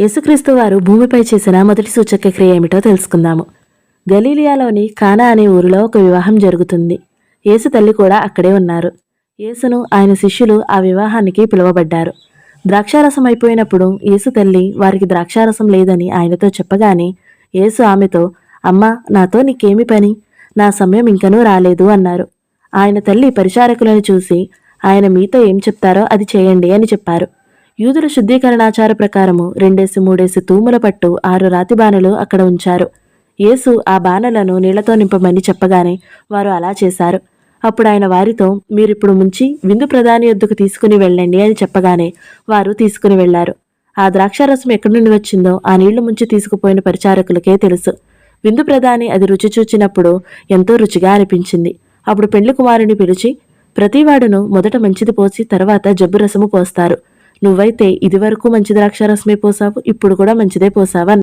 యేసుక్రీస్తు వారు భూమిపై చేసిన మొదటి సూచక క్రియ ఏమిటో తెలుసుకుందాము. గలీలియాలోని కానా అనే ఊరిలో ఒక వివాహం జరుగుతుంది. యేసు తల్లి కూడా అక్కడే ఉన్నారు. యేసును ఆయన శిష్యులు ఆ వివాహానికి పిలువబడ్డారు. ద్రాక్షారసం అయిపోయినప్పుడు యేసు తల్లి వారికి ద్రాక్షారసం లేదని ఆయనతో చెప్పగానే యేసు ఆమెతో అమ్మా నాతో నీకేమి పని? నా సమయం ఇంకనూ రాలేదు అన్నారు. ఆయన తల్లి పరిచారకులను చూసి ఆయన మీతో ఏం చెప్తారో అది చేయండి అని చెప్పారు. యూదుల శుద్ధీకరణాచార ప్రకారము రెండేసి మూడేసి తూముల పట్టు ఆరు రాతి బాణలు అక్కడ ఉంచారు. యేసు ఆ బాణలను నీళ్ళతో నింపమని చెప్పగానే వారు అలా చేశారు. అప్పుడు ఆయన వారితో మీరిప్పుడు ముంచి విందు ప్రధాని యొద్దకు తీసుకుని వెళ్ళండి అని చెప్పగానే వారు తీసుకుని వెళ్ళారు ఆ ద్రాక్షారసం ఎక్కడి నుండి వచ్చిందో ఆ నీళ్ళు ముంచి తీసుకుపోయిన పరిచారకులకే తెలుసు. విందు ప్రధాని అది రుచి చూచినప్పుడు ఎంతో రుచిగా అనిపించింది. అప్పుడు పెళ్ళి కుమారుని పిలిచి ప్రతివాడును మొదట మంచిది పోసి తర్వాత జబ్బు రసము పోస్తారు. నువ్వైతే ఇదివరకు మంచి ద్రాక్షారసమే పోసావు ఇప్పుడు కూడా మంచిదే పోసావా?